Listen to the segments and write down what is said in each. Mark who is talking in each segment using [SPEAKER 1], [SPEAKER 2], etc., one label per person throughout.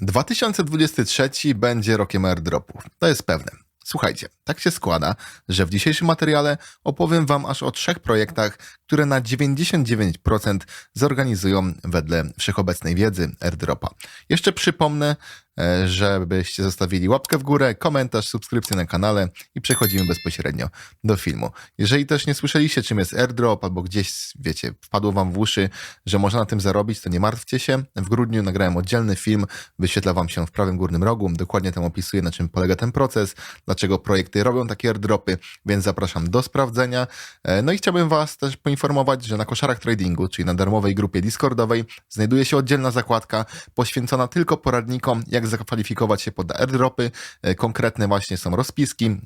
[SPEAKER 1] 2023 będzie rokiem airdropów. To jest pewne. Słuchajcie, tak się składa, że w dzisiejszym materiale opowiem Wam aż o trzech projektach, które na 99% zorganizują wedle wszechobecnej wiedzy airdropa. Jeszcze przypomnę, żebyście zostawili łapkę w górę, komentarz, subskrypcję na kanale i przechodzimy bezpośrednio do filmu. Jeżeli też nie słyszeliście, czym jest airdrop, albo gdzieś, wiecie, wpadło wam w uszy, że można na tym zarobić, to nie martwcie się. W grudniu nagrałem oddzielny film, wyświetla wam się w prawym górnym rogu. Dokładnie tam opisuję, na czym polega ten proces, dlaczego projekty robią takie airdropy, więc zapraszam do sprawdzenia. E, No i chciałbym was też poinformować, że na koszarach tradingu, czyli na darmowej grupie Discordowej, znajduje się oddzielna zakładka poświęcona tylko poradnikom, jak zakwalifikować się pod airdropy. E, Konkretne właśnie są rozpiski, e,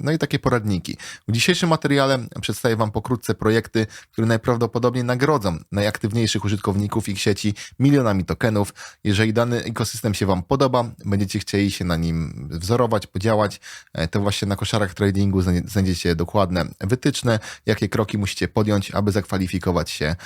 [SPEAKER 1] no i takie poradniki. W dzisiejszym materiale przedstawię Wam pokrótce projekty, które najprawdopodobniej nagrodzą najaktywniejszych użytkowników ich sieci milionami tokenów. Jeżeli dany ekosystem się Wam podoba, będziecie chcieli się na nim wzorować, podziałać, e, to właśnie na koszarach tradingu znaj- znajdziecie dokładne wytyczne, jakie kroki musicie podjąć, aby zakwalifikować się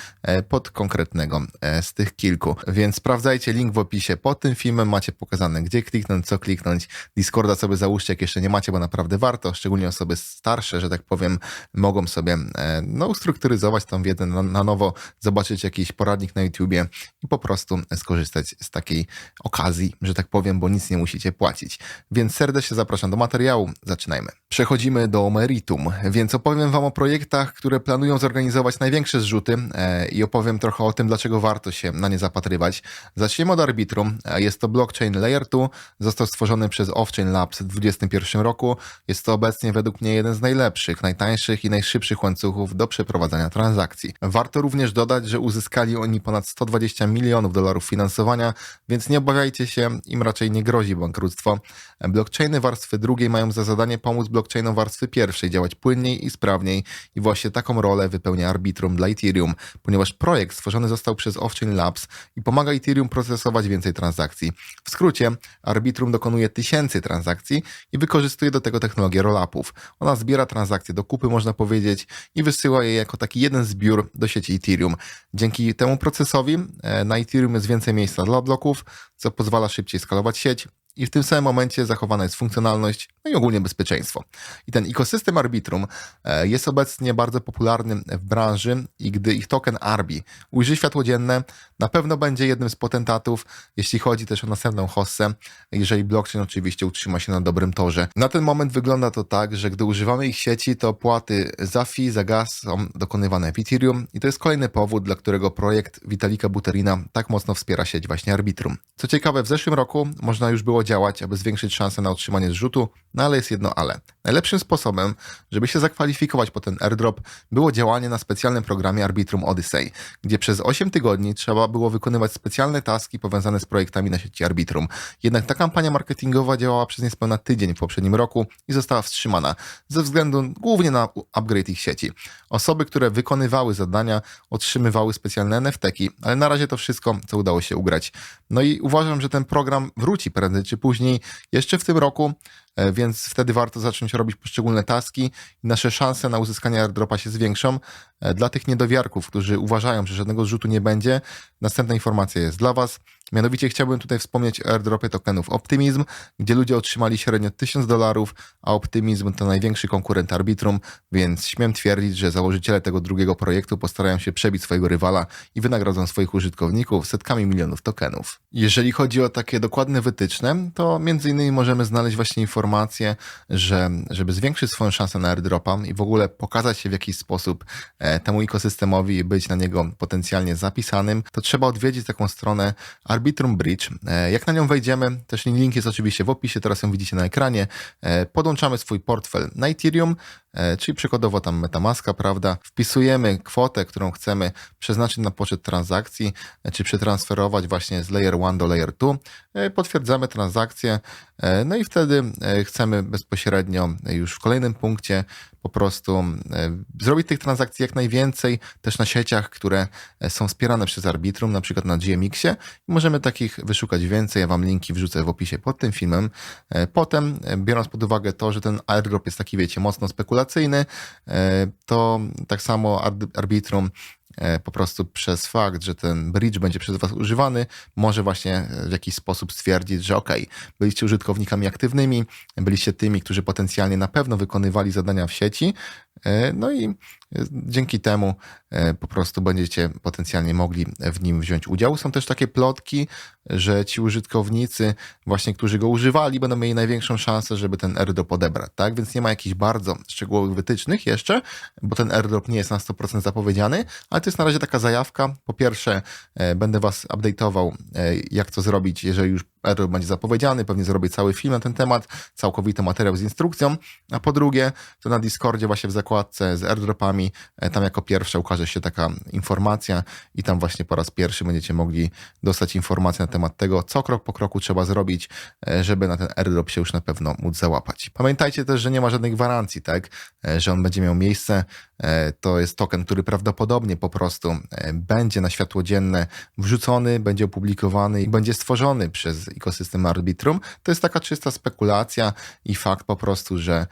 [SPEAKER 1] pod konkretnego z tych kilku. Więc sprawdzajcie link w opisie pod tym filmem, macie pokazane gdzie kliknąć, co kliknąć. Discorda sobie załóżcie, jak jeszcze nie macie, bo naprawdę warto, szczególnie osoby starsze, że tak powiem, mogą sobie e, no, ustrukturyzować tą wiedzę na, na nowo, zobaczyć jakiś poradnik na YouTubie i po prostu skorzystać z takiej okazji, że tak powiem, bo nic nie musicie płacić. Więc serdecznie zapraszam do materiału, zaczynajmy. Przechodzimy do meritum, więc opowiem Wam o projektach, które planują zorganizować największe zrzuty e, i opowiem trochę o tym, dlaczego warto się na nie zapatrywać. Zaczniemy od Arbitrum. E, Jest to blockchain Layer 2, został stworzony przez Offchain Labs w 2021 roku. Jest to obecnie według mnie jeden z najlepszych, najtańszych i najszybszych łańcuchów do przeprowadzania transakcji. Warto również dodać, że uzyskali oni ponad 120 milionów dolarów finansowania, więc nie obawiajcie się, im raczej nie grozi bankructwo. Blockchainy warstwy drugiej mają za zadanie pomóc blockchainom warstwy pierwszej działać płynniej i sprawniej i właśnie taką rolę wypełnia Arbitrum dla Ethereum, ponieważ projekt stworzony został przez Offchain Labs i pomaga Ethereum procesować więcej transakcji. W skrócie, Arbitrum dokonuje tysięcy transakcji i wykorzystuje do tego technologię rollupów. Ona zbiera transakcje do kupy, można powiedzieć, i wysyła je jako taki jeden zbiór do sieci Ethereum. Dzięki temu procesowi e, na Ethereum jest więcej miejsca dla bloków, co pozwala szybciej skalować sieć, i w tym samym momencie zachowana jest funkcjonalność, no i ogólnie bezpieczeństwo. I ten ekosystem Arbitrum e, jest obecnie bardzo popularny w branży i gdy ich token Arbi ujrzy światło dzienne, na pewno będzie jednym z potentatów, jeśli chodzi też o następną hossę, jeżeli blockchain oczywiście utrzyma się na dobrym torze. Na ten moment wygląda to tak, że gdy używamy ich sieci, to opłaty za fee, za gaz są dokonywane w Ethereum i to jest kolejny powód, dla którego projekt Vitalika Buterina tak mocno wspiera sieć właśnie Arbitrum. Co ciekawe, w zeszłym roku można już było działać, aby zwiększyć szanse na otrzymanie zrzutu, no ale jest jedno ale. Najlepszym sposobem, żeby się zakwalifikować po ten airdrop, było działanie na specjalnym programie Arbitrum Odyssey, gdzie przez 8 tygodni trzeba było wykonywać specjalne taski powiązane z projektami na sieci Arbitrum. Jednak ta kampania marketingowa działała przez niespełna tydzień w poprzednim roku i została wstrzymana ze względu głównie na upgrade ich sieci. Osoby, które wykonywały zadania, otrzymywały specjalne NFT-ki, ale na razie to wszystko, co udało się ugrać. No i uważam, że ten program wróci prędzej czy później, jeszcze w tym roku, e, więc wtedy warto zacząć robić poszczególne taski i nasze szanse na uzyskanie airdropa się zwiększą. E, Dla tych niedowiarków, którzy uważają, że żadnego zrzutu nie będzie, następna informacja jest dla Was. Mianowicie chciałbym tutaj wspomnieć o airdropie tokenów Optimism, gdzie ludzie otrzymali średnio 1000 dolarów, a Optimism to największy konkurent Arbitrum, więc śmiem twierdzić, że założyciele tego drugiego projektu postarają się przebić swojego rywala i wynagrodzą swoich użytkowników setkami milionów tokenów. Jeżeli chodzi o takie dokładne wytyczne, to między innymi możemy znaleźć właśnie informację, że żeby zwiększyć swoją szansę na airdropa i w ogóle pokazać się w jakiś sposób e, temu ekosystemowi i być na niego potencjalnie zapisanym, to trzeba odwiedzić taką stronę Arbitrum Bridge. E, Jak na nią wejdziemy, też link jest oczywiście w opisie, teraz ją widzicie na ekranie. E, Podłączamy swój portfel na Ethereum, czyli przykładowo tam Metamaska, prawda? Wpisujemy kwotę, którą chcemy przeznaczyć na poczet transakcji, e, czy przetransferować właśnie z Layer 1 do Layer 2. E, Potwierdzamy transakcję, e, no i wtedy e, chcemy bezpośrednio już w kolejnym punkcie po prostu e, zrobić tych transakcji jak najwięcej, też na sieciach, które e, są wspierane przez Arbitrum, na przykład na GMX-ie. Możemy takich wyszukać więcej. Ja Wam linki wrzucę w opisie pod tym filmem. E, Potem, e, biorąc pod uwagę to, że ten airdrop jest taki, wiecie, mocno spekulacyjny, e, to tak samo Ar- Arbitrum e, po prostu przez fakt, że ten bridge będzie przez Was używany, może właśnie w jakiś sposób stwierdzić, że ok, byliście użytkownikami aktywnymi, byliście tymi, którzy potencjalnie na pewno wykonywali zadania w sieci, e, no i dzięki temu e, po prostu będziecie potencjalnie mogli w nim wziąć udział. Są też takie plotki, że ci użytkownicy, właśnie którzy go używali, będą mieli największą szansę, żeby ten airdrop odebrać, tak? Więc nie ma jakichś bardzo szczegółowych wytycznych jeszcze, bo ten airdrop nie jest na 100% zapowiedziany, ale to jest na razie taka zajawka. Po pierwsze, e, będę was update'ował, e, jak to zrobić, jeżeli już airdrop będzie zapowiedziany, pewnie zrobię cały film na ten temat, całkowity materiał z instrukcją, a po drugie, to na Discordzie właśnie w zakładce z airdropami, e, tam jako pierwsza ukaże się taka informacja i tam właśnie po raz pierwszy będziecie mogli dostać informację na temat tego, co krok po kroku trzeba zrobić, e, żeby na ten airdrop się już na pewno móc załapać. Pamiętajcie też, że nie ma żadnej gwarancji, tak, e, że on będzie miał miejsce. E, To jest token, który prawdopodobnie po prostu e, będzie na światło dzienne wrzucony, będzie opublikowany i będzie stworzony przez ekosystem Arbitrum. To jest taka czysta spekulacja i fakt po prostu, że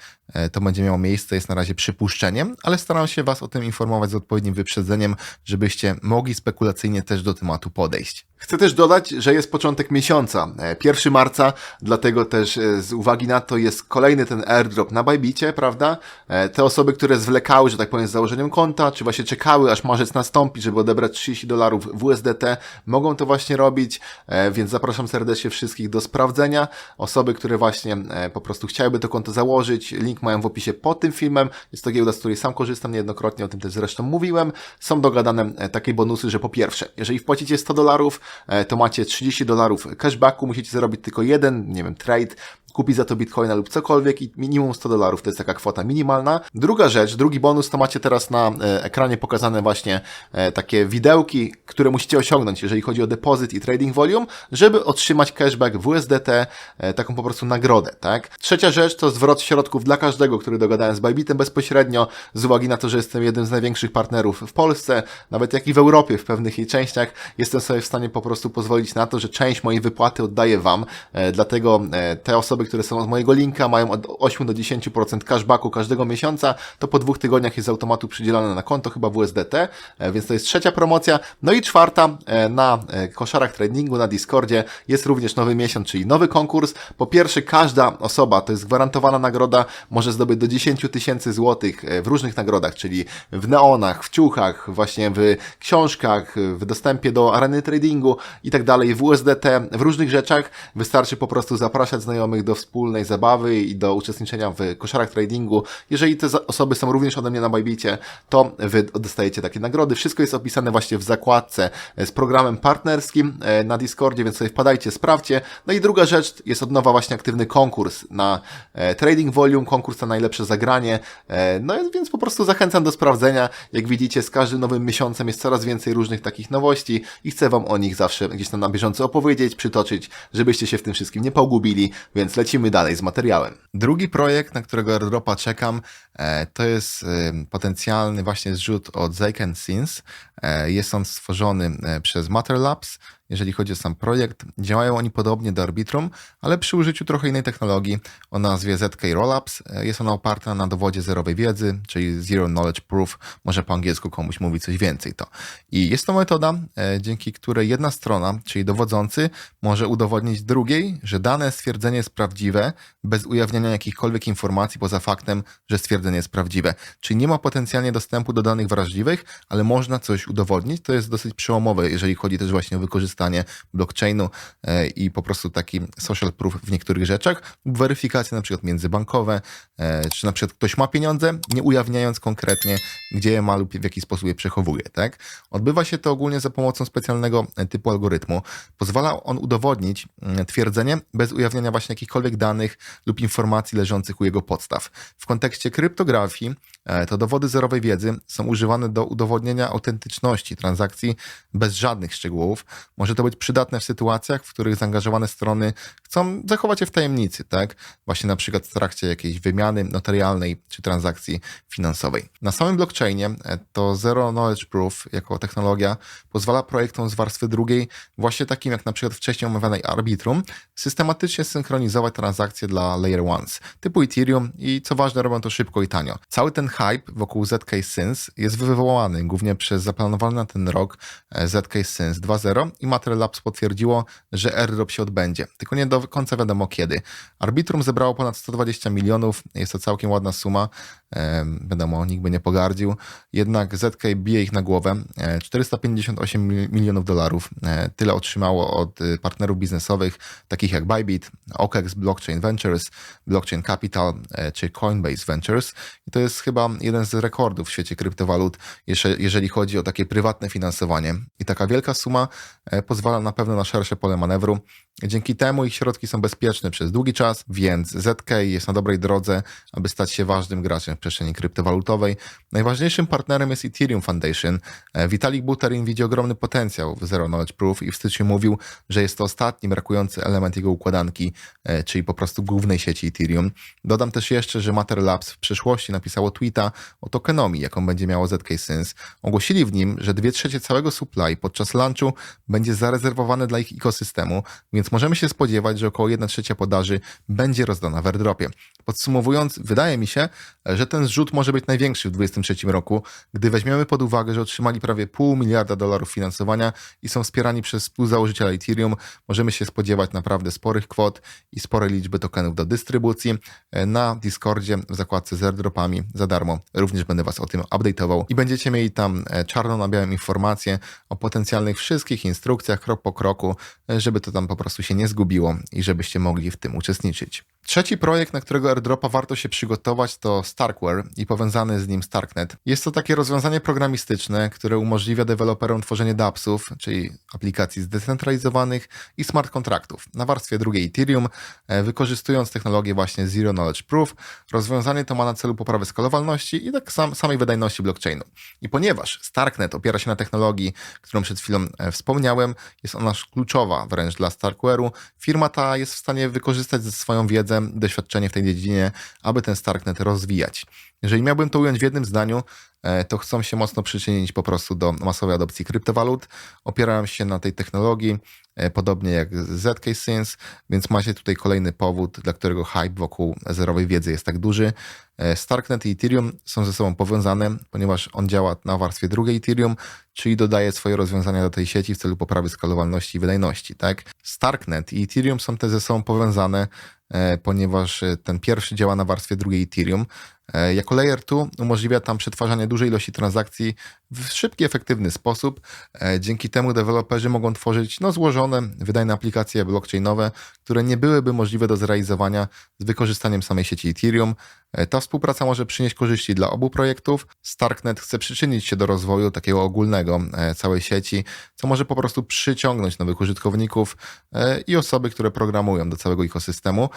[SPEAKER 1] to będzie miało miejsce, jest na razie przypuszczeniem, ale staram się Was o tym informować z odpowiednim wyprzedzeniem, żebyście mogli spekulacyjnie też do tematu podejść. Chcę też dodać, że jest początek miesiąca, e, 1 marca, dlatego też e, z uwagi na to jest kolejny ten airdrop na Bajbicie, prawda? E, Te osoby, które zwlekały, że tak powiem, z założeniem konta, czy właśnie czekały, aż marzec nastąpi, żeby odebrać 30 dolarów w USDT, mogą to właśnie robić, e, więc zapraszam serdecznie wszystkich do sprawdzenia. Osoby, które właśnie e, po prostu chciałyby to konto założyć, link mają w opisie pod tym filmem. Jest to giełda, z której sam korzystam niejednokrotnie, o tym też zresztą mówiłem. Są dogadane e, takie bonusy, że po pierwsze, jeżeli wpłacicie 100 dolarów, e, to macie 30 dolarów cashbacku, musicie zarobić tylko jeden, nie wiem, trade, kupić za to bitcoina lub cokolwiek i minimum 100 dolarów to jest taka kwota minimalna. Druga rzecz, drugi bonus to macie teraz na e, ekranie pokazane właśnie e, takie widełki, które musicie osiągnąć, jeżeli chodzi o depozyt i trading volume, żeby otrzymać cashback w USDT, e, taką po prostu nagrodę, tak? Trzecia rzecz to zwrot środków dla każdego, który dogadałem z Bybitem bezpośrednio, z uwagi na to, że jestem jednym z największych partnerów w Polsce, nawet jak i w Europie, w pewnych jej częściach, jestem sobie w stanie po prostu pozwolić na to, że część mojej wypłaty oddaję Wam, dlatego te osoby, które są z mojego linka, mają od 8 do 10% cashbacku każdego miesiąca, to po dwóch tygodniach jest z automatu przydzielane na konto, chyba w USDT, e, więc to jest trzecia promocja. No i czwarta, e, na e, koszarach tradingu, na Discordzie jest również nowy miesiąc, czyli nowy konkurs. Po pierwsze, każda osoba, to jest gwarantowana nagroda, może zdobyć do 10 tysięcy złotych w różnych nagrodach, czyli w neonach, w ciuchach, właśnie w książkach, w dostępie do areny tradingu i tak dalej, w USDT, w różnych rzeczach. Wystarczy po prostu zapraszać znajomych do wspólnej zabawy i do uczestniczenia w koszarach tradingu. Jeżeli te osoby są również ode mnie na Bajbicie, to wy dostajecie takie nagrody. Wszystko jest opisane właśnie w zakładce e, z programem partnerskim e, na Discordzie, więc sobie wpadajcie, sprawdźcie. No i druga rzecz, jest od nowa właśnie aktywny konkurs na e, Trading Volume, konkurs na najlepsze zagranie. No więc po prostu zachęcam do sprawdzenia. Jak widzicie, z każdym nowym miesiącem jest coraz więcej różnych takich nowości i chcę Wam o nich zawsze gdzieś tam na bieżąco opowiedzieć, przytoczyć, żebyście się w tym wszystkim nie pogubili, więc lecimy dalej z materiałem. Drugi projekt, na którego airdropa czekam, e, to jest e, potencjalny właśnie zrzut od Zeiken Sins. E, Jest on stworzony e, przez Matter Labs. Jeżeli chodzi o sam projekt, działają oni podobnie do Arbitrum, ale przy użyciu trochę innej technologii o nazwie ZK Rollups. E, Jest ona oparta na dowodzie zerowej wiedzy, czyli Zero Knowledge Proof. Może po angielsku komuś mówi coś więcej to. I jest to metoda, dzięki której jedna strona, czyli dowodzący, może udowodnić drugiej, że dane stwierdzenie jest prawdziwe, bez ujawniania jakichkolwiek informacji poza faktem, że stwierdzenie jest prawdziwe. Czyli nie ma potencjalnie dostępu do danych wrażliwych, ale można coś udowodnić. To jest dosyć przełomowe, jeżeli chodzi też właśnie o wykorzystanie blockchainu e, i po prostu taki social proof w niektórych rzeczach, weryfikacje na przykład międzybankowe, e, czy na przykład ktoś ma pieniądze, nie ujawniając konkretnie, gdzie je ma lub w jaki sposób je przechowuje. Tak? Odbywa się to ogólnie za pomocą specjalnego e, typu algorytmu. Pozwala on udowodnić mm, twierdzenie bez ujawniania właśnie jakichkolwiek danych lub informacji leżących u jego podstaw. W kontekście kryptografii to dowody zerowej wiedzy są używane do udowodnienia autentyczności transakcji bez żadnych szczegółów. Może to być przydatne w sytuacjach, w których zaangażowane strony chcą zachować je w tajemnicy, tak? Właśnie na przykład w trakcie jakiejś wymiany notarialnej czy transakcji finansowej. Na samym blockchainie e, to Zero Knowledge Proof jako technologia pozwala projektom z warstwy drugiej, właśnie takim jak na przykład wcześniej omawianej Arbitrum, systematycznie synchronizować transakcje dla Layer Ones typu Ethereum i co ważne robią to szybko i tanio. Cały ten hype wokół ZK Syns jest wywołany głównie przez zaplanowany na ten rok ZK Syns 2.0 i Material Labs potwierdziło, że airdrop się odbędzie, tylko nie do końca wiadomo kiedy. Arbitrum zebrało ponad 120 milionów, jest to całkiem ładna suma, wiadomo, nikt by nie pogardził, jednak ZK bije ich na głowę, e, 458 mil- milionów dolarów, e, tyle otrzymało od e, partnerów biznesowych, takich jak Bybit, OKEX Blockchain Ventures, Blockchain Capital e, czy Coinbase Ventures i to jest chyba jeden z rekordów w świecie kryptowalut, jeżeli chodzi o takie prywatne finansowanie. I taka wielka suma e, pozwala na pewno na szersze pole manewru. Dzięki temu ich środki są bezpieczne przez długi czas, więc ZK jest na dobrej drodze, aby stać się ważnym graczem w przestrzeni kryptowalutowej. Najważniejszym partnerem jest Ethereum Foundation. E, Vitalik Buterin widzi ogromny potencjał w Zero Knowledge Proof i w styczniu mówił, że jest to ostatni brakujący element jego układanki, e, czyli po prostu głównej sieci Ethereum. Dodam też jeszcze, że Matter Labs w przyszłości napisało tweeta o tokenomii, jaką będzie miało ZK Syns. Ogłosili w nim, że dwie trzecie całego supply podczas launchu będzie zarezerwowane dla ich ekosystemu, więc możemy się spodziewać, że około 1 trzecia podaży będzie rozdana w airdropie. Podsumowując, wydaje mi się, że ten zrzut może być największy w 2023 roku, gdy weźmiemy pod uwagę, że otrzymali prawie pół miliarda dolarów finansowania i są wspierani przez współzałożyciela Ethereum, możemy się spodziewać naprawdę sporych kwot i sporej liczby tokenów do dystrybucji na Discordzie w zakładce z airdropami za darmo. Również będę Was o tym update'ował i będziecie mieli tam e, czarno na białym informacje o potencjalnych wszystkich instrukcjach krok po kroku, e, żeby to tam po prostu się nie zgubiło i żebyście mogli w tym uczestniczyć. Trzeci projekt, na którego airdropa warto się przygotować, to Starkware i powiązany z nim Starknet. Jest to takie rozwiązanie programistyczne, które umożliwia deweloperom tworzenie dAppsów, czyli aplikacji zdecentralizowanych i smart kontraktów na warstwie drugiej Ethereum, e, wykorzystując technologię właśnie Zero Knowledge Proof. Rozwiązanie to ma na celu poprawę skalowalności i tak sam, samej wydajności blockchainu. I ponieważ Starknet opiera się na technologii, którą przed chwilą e, wspomniałem, jest ona kluczowa wręcz dla Firma ta jest w stanie wykorzystać swoją wiedzę doświadczenie w tej dziedzinie, aby ten Starknet rozwijać. Jeżeli miałbym to ująć w jednym zdaniu, e, to chcą się mocno przyczynić po prostu do masowej adopcji kryptowalut. Opierają się na tej technologii, e, podobnie jak ZK Syns, więc macie tutaj kolejny powód, dla którego hype wokół zerowej wiedzy jest tak duży. E, Starknet i Ethereum są ze sobą powiązane, ponieważ on działa na warstwie drugiej Ethereum, czyli dodaje swoje rozwiązania do tej sieci w celu poprawy skalowalności i wydajności. Tak? Starknet i Ethereum są te ze sobą powiązane, ponieważ ten pierwszy działa na warstwie drugiej Ethereum. E, Jako Layer 2 umożliwia tam przetwarzanie dużej ilości transakcji w szybki, efektywny sposób. E, Dzięki temu deweloperzy mogą tworzyć no, złożone, wydajne aplikacje blockchainowe, które nie byłyby możliwe do zrealizowania z wykorzystaniem samej sieci Ethereum. E, Ta współpraca może przynieść korzyści dla obu projektów. Starknet chce przyczynić się do rozwoju takiego ogólnego e, całej sieci, co może po prostu przyciągnąć nowych użytkowników i osoby, które programują do całego ekosystemu.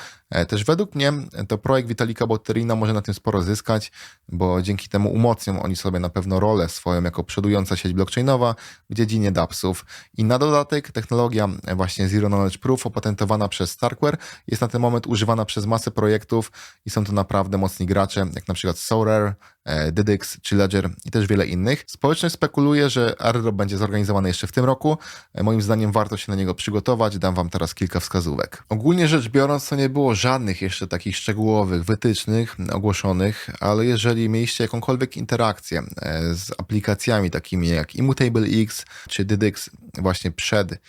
[SPEAKER 1] Też według mnie to projekt Vitalika Botterina może na tym sporo zyskać, bo dzięki temu umocnią oni sobie na pewno rolę swoją jako przodująca sieć blockchainowa w dziedzinie dAppsów. I na dodatek technologia e, właśnie Zero Knowledge Proof opatentowana przez Starkware jest na ten moment używana przez masę projektów i są to naprawdę mocni gracze, jak na przykład Sorare, e, Dydix czy Ledger i też wiele innych. Społeczność spekuluje, że airdrop będzie zorganizowany jeszcze w tym roku. E, Moim zdaniem warto się na niego przygotować. Dam wam teraz kilka wskazówek. Ogólnie rzecz biorąc, to nie było żadnych jeszcze takich szczegółowych wytycznych ogłoszonych, ale jeżeli mieliście jakąkolwiek interakcję e, z aplikacjami takimi jak Immutable X czy Dydix właśnie przed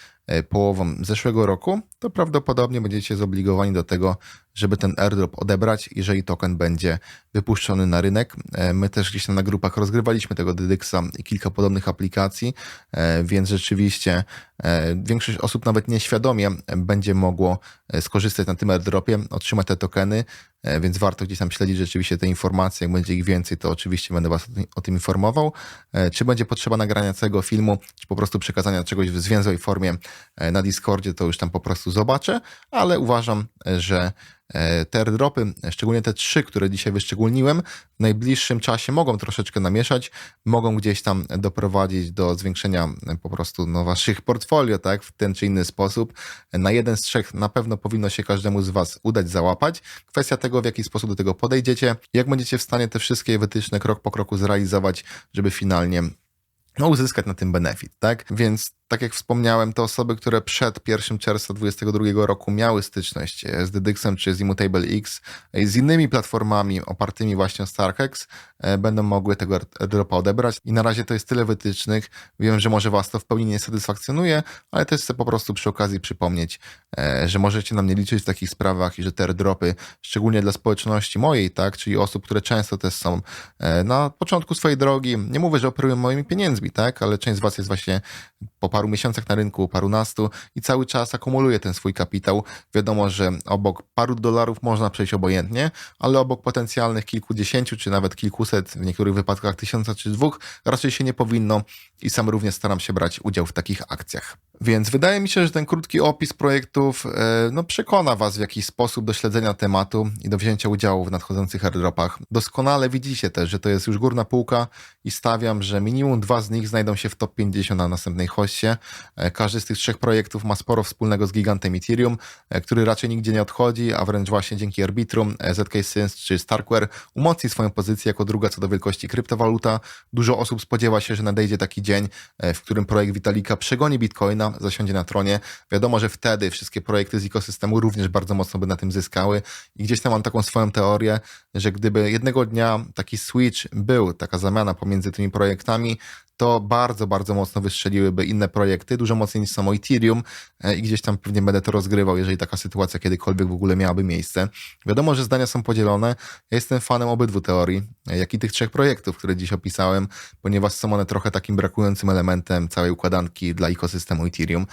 [SPEAKER 1] połową zeszłego roku, to prawdopodobnie będziecie zobligowani do tego, żeby ten airdrop odebrać, jeżeli token będzie wypuszczony na rynek. E, My też gdzieś tam na grupach rozgrywaliśmy tego Dydyxa i kilka podobnych aplikacji, e, więc rzeczywiście e, większość osób nawet nieświadomie będzie mogło skorzystać na tym airdropie, otrzymać te tokeny, więc warto gdzieś tam śledzić rzeczywiście te informacje. Jak będzie ich więcej, to oczywiście będę Was o tym, informował. Czy będzie potrzeba nagrania całego filmu, czy po prostu przekazania czegoś w zwięzłej formie na Discordzie, to już tam po prostu zobaczę, ale uważam, że e, te airdropy, szczególnie te trzy, które dzisiaj wyszczególniłem, w najbliższym czasie mogą troszeczkę namieszać, mogą gdzieś tam doprowadzić do zwiększenia e, po prostu no, waszych portfolio, tak, w ten czy inny sposób. Na jeden z trzech na pewno powinno się każdemu z was udać załapać. Kwestia tego, w jaki sposób do tego podejdziecie, jak będziecie w stanie te wszystkie wytyczne krok po kroku zrealizować, żeby finalnie no, uzyskać na tym benefit, tak? Więc tak jak wspomniałem, te osoby, które przed 1 czerwca 2022 roku miały styczność e, z Dedixem czy z Immutable X e, z innymi platformami opartymi właśnie o StarkEx, e, będą mogły tego airdropa odebrać. I na razie to jest tyle wytycznych. Wiem, że może Was to w pełni nie satysfakcjonuje, ale też chcę po prostu przy okazji przypomnieć, że możecie na mnie liczyć w takich sprawach i że te airdropy, szczególnie dla społeczności mojej, tak, czyli osób, które często też są na początku swojej drogi, nie mówię, że operują moimi pieniędzmi, tak, ale część z Was jest właśnie po paru miesiącach na rynku, parunastu i cały czas akumuluje ten swój kapitał. Wiadomo, że obok paru dolarów można przejść obojętnie, ale obok potencjalnych kilkudziesięciu, czy nawet kilkuset, w niektórych wypadkach tysiąca czy dwóch, raczej się nie powinno i sam również staram się brać udział w takich akcjach. Więc wydaje mi się, że ten krótki opis projektów e, no, przekona Was w jakiś sposób do śledzenia tematu i do wzięcia udziału w nadchodzących airdropach. Doskonale widzicie też, że to jest już górna półka i stawiam, że minimum dwa z nich znajdą się w top 50 na następnej hoście. E, Każdy z tych trzech projektów ma sporo wspólnego z gigantem Ethereum, e, który raczej nigdzie nie odchodzi, a wręcz właśnie dzięki Arbitrum, ZK czy Starkware umocni swoją pozycję jako druga co do wielkości kryptowaluta. Dużo osób spodziewa się, że nadejdzie taki dzień, w którym projekt Vitalika przegoni Bitcoina, zasiądzie na tronie. Wiadomo, że wtedy wszystkie projekty z ekosystemu również bardzo mocno by na tym zyskały i gdzieś tam mam taką swoją teorię, że gdyby jednego dnia taki switch był, taka zamiana pomiędzy tymi projektami, to bardzo, bardzo mocno wystrzeliłyby inne projekty, dużo mocniej niż samo Ethereum e, i gdzieś tam pewnie będę to rozgrywał, jeżeli taka sytuacja kiedykolwiek w ogóle miałaby miejsce. Wiadomo, że zdania są podzielone. Ja jestem fanem obydwu teorii, e, jak i tych trzech projektów, które dziś opisałem, ponieważ są one trochę takim brakującym elementem całej układanki dla ekosystemu Ethereum.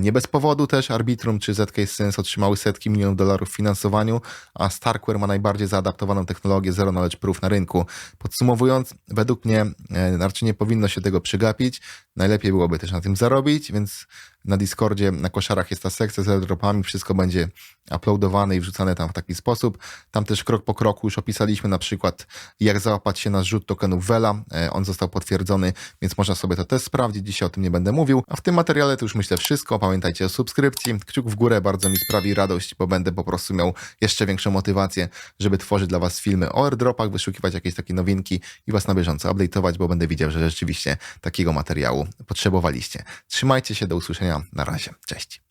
[SPEAKER 1] Nie bez powodu też Arbitrum czy ZK Synth otrzymały setki milionów dolarów w finansowaniu, a Starkware ma najbardziej zaadaptowaną technologię Zero Knowledge Proof na rynku. Podsumowując, według mnie e, raczej nie powinno się tego przegapić. Najlepiej byłoby też na tym zarobić, więc na Discordzie, na koszarach jest ta sekcja z airdropami, wszystko będzie uploadowane i wrzucane tam w taki sposób. Tam też krok po kroku już opisaliśmy na przykład jak załapać się na zrzut tokenów Vela. E, On został potwierdzony, więc można sobie to też sprawdzić. Dzisiaj o tym nie będę mówił. A w tym materiale to już myślę wszystko. Pamiętajcie o subskrypcji. Kciuk w górę bardzo mi sprawi radość, bo będę po prostu miał jeszcze większą motywację, żeby tworzyć dla Was filmy o airdropach, wyszukiwać jakieś takie nowinki i Was na bieżąco update'ować, bo będę widział, że rzeczywiście takiego materiału potrzebowaliście. Trzymajcie się, do usłyszenia. Na razie. Cześć.